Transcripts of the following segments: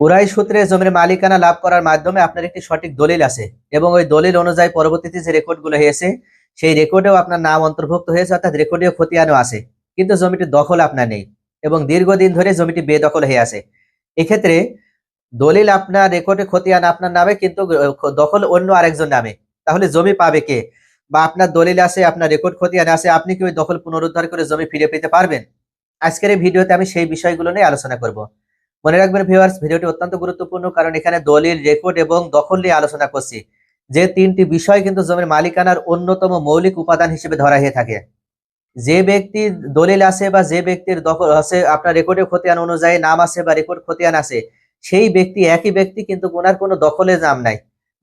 কুরাই সূত্রে জমির মালিকানা লাভ করার মাধ্যমে আপনার একটি সঠিক দলিল আছে এবং ওই দলিল অনুযায়ী পরবর্তীতে যে রেকর্ডগুলো হয়েছে, সেই রেকর্ডেও আপনার নাম অন্তর্ভুক্ত হয়েছে, অর্থাৎ রেকর্ডেও খতিয়ানও আছে। কিন্তু জমিটির দখল আপনার নেই এবং দীর্ঘদিন ধরে জমিটি বেদখল হয়ে আছে। এক্ষেত্রে দলিল আপনার রেকর্ডে খতিয়ান আপনার নামে কিন্তু দখল অন্য আরেকজন নামে। তাহলে জমি পাবে কে? বা আপনার দলিল আছে, আপনার রেকর্ড খতিয়ান আছে, আপনি কি ওই দখল পুনরুদ্ধার করে জমি ফিরে পেতে পারবেন? আজকের এই ভিডিওতে আমি সেই বিষয়গুলো নিয়ে আলোচনা করব। মনে রাখবেন ভিউয়ার্স ভিডিওটি অত্যন্ত গুরুত্বপূর্ণ কারণ এখানে দলিল রেকর্ড এবং দখল নিয়ে আলোচনা করছি। যে তিনটি বিষয় কিন্তু জমির মালিকানার অন্যতম মৌলিক উপাদান হিসেবে ধরা হয়ে থাকে। যে ব্যক্তি দলিল আছে বা যে ব্যক্তির দখল আছে, আপনার রেকর্ডে খতিয়ান অনুযায়ী নাম আছে বা রেকর্ড খতিয়ান আছে, সেই ব্যক্তি একই ব্যক্তি কিন্তু ওনার কোনো দখলে নাম নাই।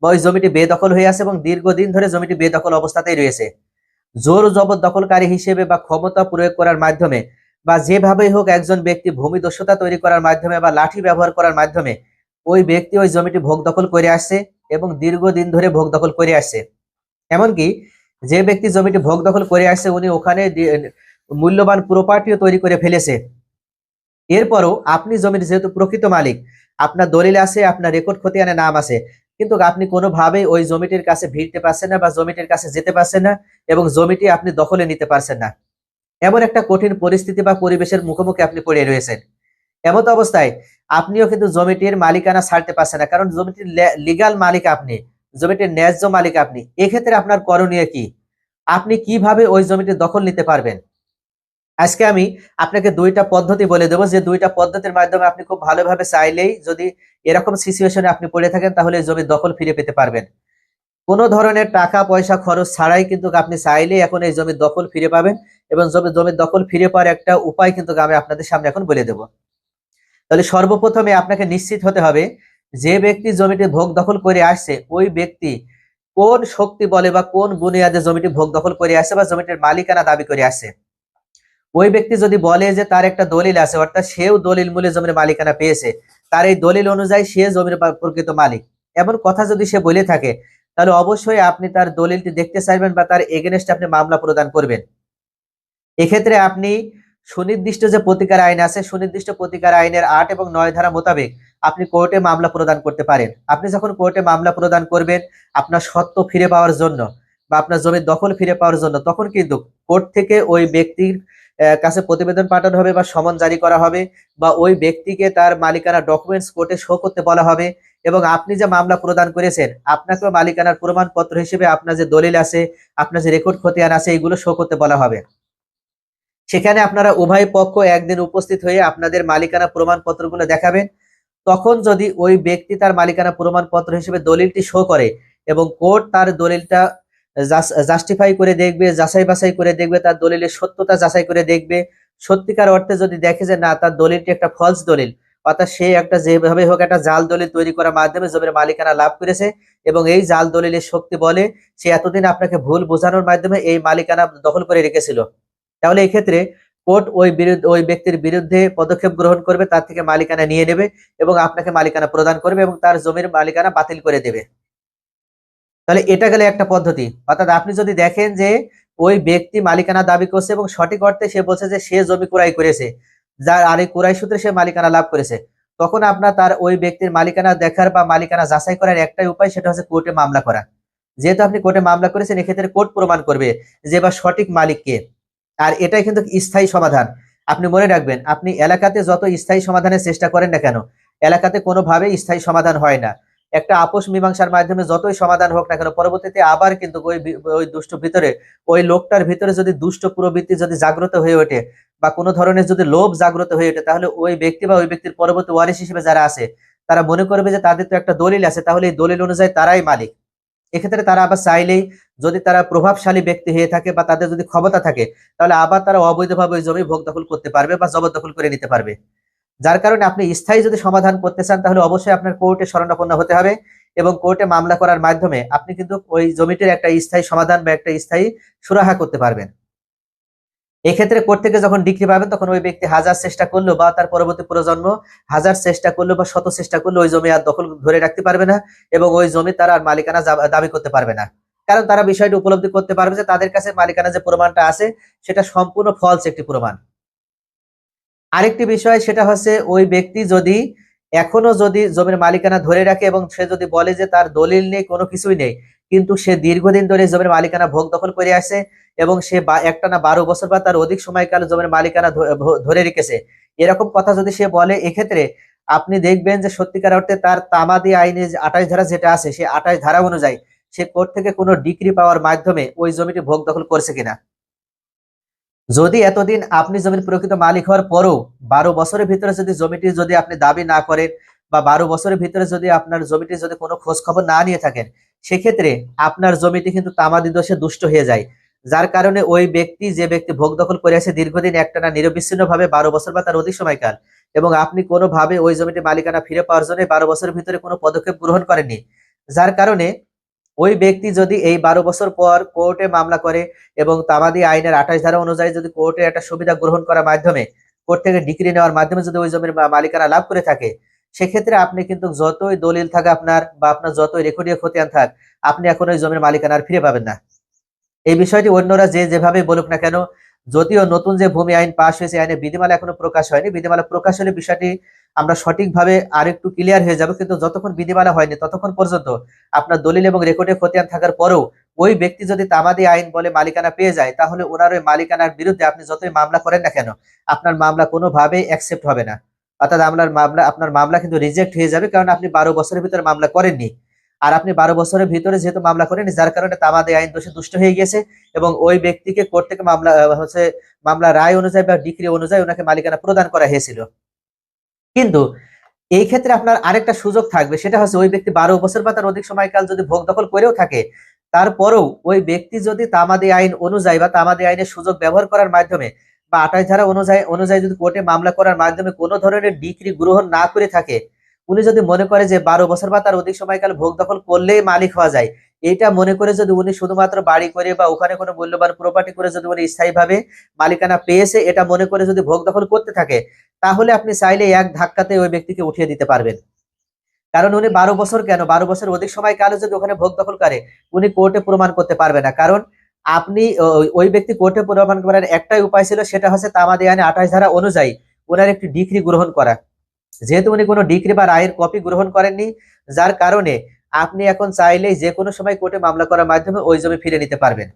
বা ওই জমিটি বেদখল হয়ে আছে এবং দীর্ঘদিন ধরে জমিটি বেদখল অবস্থাতেই রয়েছে। জোর জবরদখলকারী হিসেবে বা ক্ষমতা প্রয়োগ করার মাধ্যমে বা যেভাবেই হোক একজন ব্যক্তি ভূমিদস্যুতা তৈরি করার মাধ্যমে বা লাঠি ব্যবহার করার মাধ্যমে ওই ব্যক্তি ওই জমিটি ভোগ দখল করে আসছে এবং দীর্ঘদিন ধরে ভোগ দখল করে আসছে। এমনকি যে ব্যক্তি জমিটি ভোগ দখল করে আসছে, উনি ওখানে মূল্যবান প্রপার্টিও তৈরি করে ফেলেছে। এরপরও আপনি জমির যেহেতু প্রকৃত মালিক, আপনার দলিল আছে, আপনার রেকর্ড খতিয়ানে নাম আছে, কিন্তু আপনি কোনোভাবেই ওই জমিটির কাছে ভিড়তে পারছেন না বা জমিটির কাছে যেতে পারছেন না এবং জমিটি আপনি দখলে নিতে পারছেন না। এমন একটা কঠিন পরিস্থিতি বা পরিবেশের মুখোমুখি আপনি পড়ে রয়েছেন। এমত অবস্থায় আপনিও কিন্তু জমিটির মালিকানা ছাড়তে পারছেন না, কারণ জমিটির লিগাল মালিক আপনি, জমিটির ন্যায্য মালিক আপনি। এক্ষেত্রে আপনার করণীয় কি? আপনি কীভাবে ওই জমিটির দখল নিতে পারবেন? আজকে আমি আপনাকে দুইটা পদ্ধতি বলে দেবো, যে দুইটা পদ্ধতির মাধ্যমে আপনি খুব ভালোভাবে চাইলেই যদি এরকম সিচুয়েশনে আপনি পড়ে থাকেন, তাহলে জমির দখল ফিরে পেতে পারবেন। কোনো ধরনের টাকা পয়সা খরচ ছাড়াই কিন্তু আপনি চাইলেই এখন এই জমির দখল ফিরে পাবেন। এবং জমি জমির দখল ফিরে পাওয়ার একটা উপায় কিন্তু আমি আপনাদের সামনে এখন বলে দেব। তাহলে সর্বপ্রথমে আপনাকে নিশ্চিত হতে হবে যে ব্যক্তি জমিটি ভোগ দখল করে আসছে, ওই ব্যক্তি কোন শক্তি বলে বা কোন বুনিয়াদে জমিটি ভোগ দখল করে আসছে বা জমিটির মালিকানা দাবি করে আসছে। ওই ব্যক্তি যদি বলে যে তার একটা দলিল আছে, অর্থাৎ সেও দলিল মূলে জমির মালিকানা পেয়েছে, তার এই দলিল অনুযায়ী সে জমির প্রকৃত মালিক। এমন কথা যদি সে বলে থাকে, তাহলে অবশ্যই আপনি তার দলিলটি দেখতে চাইবেন বা তার এগেনস্টে আপনি মামলা প্রদান করবেন। এক্ষেত্রে আপনি সুনির্দিষ্ট যে প্রতিকার আইন আছে, সুনির্দিষ্ট প্রতিকার আইনের আট এবং নয় ধারা মোতাবেক আপনি কোর্টে মামলা প্রদান করতে পারেন। আপনি যখন কোর্টে মামলা প্রদান করবেন, আপনার সত্য ফিরে পাওয়ার জন্য বা আপনার জমির দখল ফিরে পাওয়ার জন্য, তখন কিন্তু কোর্ট থেকে ওই ব্যক্তির কাছে প্রতিবেদন পাঠানো হবে বা সমন জারি করা হবে বা ওই ব্যক্তিকে তার মালিকানা ডকুমেন্টস কোর্টে শো করতে বলা হবে এবং আপনি যে মামলা প্রদান করেছেন, আপনাকেও মালিকানার প্রমাণপত্র হিসেবে আপনার যে দলিল আছে, আপনার যে রেকর্ড খতিয়ান আছে, এগুলো শো করতে বলা হবে। সেখানে আপনারা উভয় পক্ষ একদিন উপস্থিত হয়ে আপনাদের মালিকানা প্রমাণপত্রগুলো দেখাবেন। তখন যদি ওই ব্যক্তি তার মালিকানা প্রমাণপত্র হিসেবে দলিলটি শো করে এবং কোর্ট তার দলিলটা জাস্টিফাই করে দেখবে, যাচাই বাছাই করে দেখবে, তার দলিলের সত্যতা যাচাই করে দেখবে, সত্যিকার অর্থে যদি দেখে যে না, তার দলিলটি একটা ফলস দলিল, অর্থাৎ সে একটা যেভাবে হোক একটা জাল দলিল তৈরি করার মাধ্যমে জমির মালিকানা লাভ করেছে এবং এই জাল দলিলের শক্তি বলে সে এতদিন আপনাকে ভুল বোঝানোর মাধ্যমে এই মালিকানা দখল করে রেখেছিল। তাহলে এই ক্ষেত্রে কোর্ট ওই বিরুদ্ধে, ওই ব্যক্তির বিরুদ্ধে পদক্ষেপ গ্রহণ করবে, তার থেকে মালিকানা নিয়ে নেবে এবং আপনাকে মালিকানা প্রদান করবে এবং তার জমির মালিকানা বাতিল করে দেবে। তাহলে এটা গেলে একটা পদ্ধতি। অর্থাৎ আপনি যদি দেখেন যে ওই ব্যক্তি মালিকানা দাবি করছে এবং সঠিক অর্থে সে বলছে যে সে জমি ক্রয় করেছে, যার আর এই ক্রয় সূত্রে সে মালিকানা লাভ করেছে, তখন আপনার তার ওই ব্যক্তির মালিকানা দেখার বা মালিকানা যাচাই করার একটাই উপায় সেটা হচ্ছে কোর্টে মামলা করা। যেহেতু আপনি কোর্টে মামলা করেছেন, এক্ষেত্রে কোর্ট প্রমাণ করবে যে বা সঠিক মালিক কে। আর এটাই কিন্তু স্থায়ী সমাধান। আপনি মনে রাখবেন, আপনি এলাকাতে যত স্থায়ী সমাধানের চেষ্টা করেন না কেন, এলাকাতে কোনোভাবে স্থায়ী সমাধান হয় না। একটা আপোষ মীমাংসার মাধ্যমে যতই সমাধান হোক না কেন, পরবর্তীতে আবার কিন্তু ওই ওই দুষ্ট ভিতরে, ওই লোকটার ভিতরে যদি দুষ্ট প্রবৃত্তি যদি জাগ্রত হয়ে ওঠে বা কোনো ধরনের যদি লোভ জাগ্রত হয়ে ওঠে, তাহলে ওই ব্যক্তি বা ওই ব্যক্তির পরবর্তী ওয়ারিশ হিসেবে যারা আছে, তারা মনে করবে যে তাদের তো একটা দলিল আছে, তাহলে এই দলিল অনুযায়ী তারাই মালিক। এক্ষেত্রে তারা আবার চাইলেই যদি তারা প্রভাবশালী ব্যক্তি হয়ে থাকে বা তাদের যদি ক্ষমতা থাকে, তাহলে আবার তারা অবৈধভাবে ওই জমি ভোগ দখল করতে পারবে বা জবরদখল করে নিতে পারবে। যার কারণে আপনি স্থায়ী যদি সমাধান করতে চান, তাহলে অবশ্যই আপনার কোর্টে শরণাপন্ন হতে হবে এবং কোর্টে মামলা করার মাধ্যমে আপনি কিন্তু ওই জমিটির একটা স্থায়ী সমাধান বা একটা স্থায়ী সুরাহা করতে পারবেন। এক্ষেত্রে কোর্ট থেকে যখন ডিগ্রি পাবেন, তখন ওই ব্যক্তি হাজার চেষ্টা করল বা তার পরবর্তী প্রজন্ম হাজার চেষ্টা করল বা শত চেষ্টা করল ওই জমি আর দখল ধরে রাখতে পারবে না এবং ওই জমি তারা আর মালিকানা দাবি করতে পারবে না। কারণ তারা বিষয়টি উপলব্ধি করতে পারবে যে তাদের কাছে মালিকানা যে প্রমাণটা আছে, সেটা সম্পূর্ণ ফলস একটি প্রমাণ। আরেকটি বিষয়, সেটা হচ্ছে ওই ব্যক্তি যদি এখনও যদি জমির মালিকানা ধরে রাখে এবং সে যদি বলে যে তার দলিল নেই, কোনো কিছুই নেই কিন্তু সে দীর্ঘদিন ধরে জমির মালিকানা ভোগ দখল করে আসে এবং সে বা- একটানা বারো বছর বা তার অধিক সময়কাল জমির মালিকানা ধরে রেখেছে। এরকম কথা যদি সে বলে, এক্ষেত্রে আপনি দেখবেন যে সত্যিকার অর্থে তার তামাদি আইনে আঠাশ ধারা যেটা আছে, সে আঠাশ ধারা অনুযায়ী সে কোর্ট থেকে কোনো ডিগ্রি পাওয়ার মাধ্যমে ওই জমিটি ভোগ দখল করছে কিনা। যদি এতদিন আপনি জমির প্রকৃত মালিক হওয়ার পরও বারো বছরের ভিতরে যদি জমিটি যদি আপনি দাবি না করেন বা বারো বছরের ভিতরে যদি আপনার জমিটি যদি কোনো খোঁজ খবর না নিয়ে থাকেন, সেক্ষেত্রে আপনার জমিটি কিন্তু তামাদি দোষে দুষ্ট হয়ে যায়। যার কারণে ওই ব্যক্তি, যে ব্যক্তি ভোগ দখল করে আছে দীর্ঘদিন একটানা নিরবিচ্ছিন্ন ভাবে বারো বছর বা তার অধিক সময়কাল এবং আপনি কোনোভাবে ওই জমিটি মালিকানা ফিরে পাওয়ার জন্য বারো বছরের ভিতরে কোনো পদক্ষেপ গ্রহণ করেননি। যার কারণে ওই ব্যক্তি যদি এই বারো বছর পর কোর্টে মামলা করে এবং তামাদি আইনের আঠাশ ধারা অনুযায়ী যদি কোর্টে একটা সুবিধা গ্রহণ করার মাধ্যমে, কোর্ট থেকে ডিগ্রি নেওয়ার মাধ্যমে যদি ওই জমির মালিকানা লাভ করে থাকে সেক্ষেত্রে আপনি কিন্তু যতই দলিল থাকে আপনার বা আপনার যতই রেকর্ডীয় খতিয়ান থাক, আপনি এখন ওই জমির মালিকানা আর ফিরে পাবেন না। এই বিষয়টি অন্যরা যে যেভাবে বলুক না কেন, যদিও নতুন যে ভূমি আইন পাশ হয়েছে আইনে বিধিমালা এখনও প্রকাশ হয়নি। বিধিমালা প্রকাশ হলে বিষয়টি আমরা সঠিকভাবে আর একটু ক্লিয়ার হয়ে যাবে, কিন্তু যতক্ষণ বিধিমালা হয়নি, ততক্ষণ পর্যন্ত আপনার দলিল এবং রেকর্ডে খতিয়ান থাকার পরেও ওই ব্যক্তি যদি তামাদি আইন বলে মালিকানা পেয়ে যায়, তাহলে ওনার ওই মালিকানার বিরুদ্ধে আপনি যতই মামলা করেন না কেন, আপনার মামলা কোনোভাবেই অ্যাকসেপ্ট হবে না। অর্থাৎ আপনার মামলা আপনার মামলা কিন্তু রিজেক্ট হয়ে যাবে কারণ আপনি বারো বছরের ভিতরে মামলা করেননি। আর আপনি বারো বছরের ভিতরে যেহেতু মামলা করেন যার কারণে তামাদি আইন দোষে দুষ্ট হয়ে গেছে এবং ওই ব্যক্তিকে কোর্ট থেকে মামলা হচ্ছে মামলা রায় অনুযায়ী বা ডিগ্রি অনুযায়ী ওনাকে মালিকানা প্রদান করা হয়েছিল। কিন্তু এই ক্ষেত্রে আপনার আরেকটা সুযোগ থাকবে, সেটা হচ্ছে ওই ব্যক্তি বারো বছর বা তার অধিক সময়কাল যদি ভোগ দখল করেও থাকে, তারপরেও ওই ব্যক্তি যদি তামাদি আইন অনুযায়ী বা তামাদি আইনের সুযোগ ব্যবহার করার মাধ্যমে বা আঠাশ ধারা অনুযায়ী অনুযায়ী যদি কোর্টে মামলা করার মাধ্যমে কোনো ধরনের ডিগ্রি গ্রহণ না করে থাকে, উনি যদি মনে করে যে বারো বছর বা তার অধিক সময়কাল ভোগ দখল করলেই মালিক হওয়া যায়, এটা মনে করে যদি উনি শুধুমাত্র বাড়ি করে বা ওখানে কোনো মূল্যবান প্রপার্টি করে যদি উনি স্থায়ীভাবে মালিকানা পেয়েছে, এটা মনে করে যদি ভোগ দখল করতে থাকে, তাহলে আপনি চাইলে এক ধাক্কাতে ওই ব্যক্তিকে উঠিয়ে দিতে পারবেন। কারণ উনি বারো বছর কেন? বারো বছর অধিক সময় সময়কালে যদি ওখানে ভোগ দখল করে, উনি কোর্টে প্রমাণ করতে পারবে না। কারণ আপনি ওই- ব্যক্তি কোর্টে প্রমাণ করার একটাই উপায় ছিল, সেটা হচ্ছে তামাদি আইনে আঠাশ ধারা অনুযায়ী ওনার একটি ডিগ্রি গ্রহণ করা। যেহেতু উনি কোনো ডিগ্রি বা রায়ের কপি গ্রহণ করেননি, যার কারণে আপনি এখন চাইলেই যে কোনো সময় কোর্টে মামলা করার মাধ্যমে ওই জমি ফিরে নিতে পারবেন।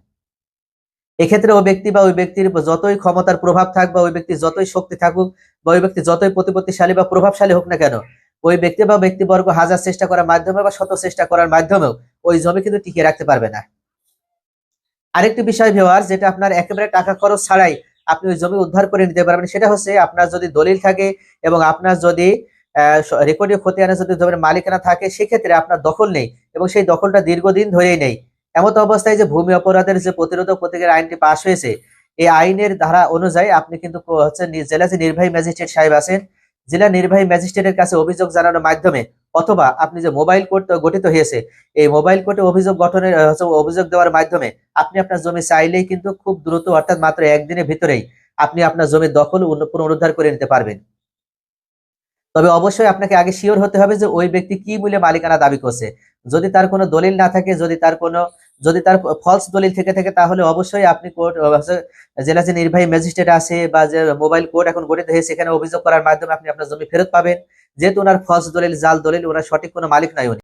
এক্ষেত্রে ওই ব্যক্তি বা ওই ব্যক্তির যতই ক্ষমতার প্রভাব থাক বা ওই ব্যক্তি যতই শক্তি থাকুক বা ওই ব্যক্তি যতই প্রতিপত্তিশালী বা প্রভাবশালী হোক না কেন, ওই ব্যক্তি বা ব্যক্তিবর্গ হাজার চেষ্টা করার মাধ্যমে বা শত চেষ্টা করার মাধ্যমেও ওই জমি কিন্তু টিকিয়ে রাখতে পারবে না। আরেকটি বিষয় ভিওয়ার যেটা আপনার একেবারে টাকা খরচ ছাড়াই আপনি ওই জমি উদ্ধার করে নিতে পারবেন, সেটা হচ্ছে আপনার যদি দলিল থাকে এবং আপনার যদি রেকর্ডীয় খতিয়ানে যদি জমির মালিকানা থাকে, সেক্ষেত্রে আপনার দখল নেই এবং সেই দখলটা দীর্ঘদিন ধরেই নেই। এমত অবস্থায় যে ভূমি অপরাধের যে প্রতিরোধক প্রতিকার আইনটি পাশ হয়েছে, এই আইনের ধারা অনুযায়ী আপনি কিন্তু হচ্ছে জেলা যে নির্বাহী ম্যাজিস্ট্রেট সাহেব আছেন, জেলা নির্বাহী ম্যাজিস্ট্রেটের কাছে অভিযোগ জানানোর মাধ্যমে অথবা আপনি যে মোবাইল কোর্ট গঠিত হয়েছে, এই মোবাইল কোর্টে অভিযোগ গঠনের অভিযোগ দেওয়ার মাধ্যমে আপনি আপনার জমি চাইলেই কিন্তু খুব দ্রুত, অর্থাৎ মাত্র একদিনের ভিতরেই আপনি আপনার জমির দখল পুনরুদ্ধার করে নিতে পারবেন। তবে অবশ্যই আপনাকে আগে শিওর হতে হবে যে ওই ব্যক্তি কি বলে মালিকানা দাবি করছে। যদি তার কোনো দলিল না থাকে, যদি তার কোনো যদি তার ফলস দলিল থেকে থাকে, তাহলে অবশ্যই আপনি কোর্ট জেলা যে নির্বাহী ম্যাজিস্ট্রেট আছে বা যে মোবাইল কোর্ট এখন গঠিত হয়েছে, সেখানে অভিযোগ করার মাধ্যমে আপনি আপনার জমি ফেরত পাবেন। যেহেতু ওনার ফলস দলিল, জাল দলিল, ওনার সঠিক কোনো মালিক নাই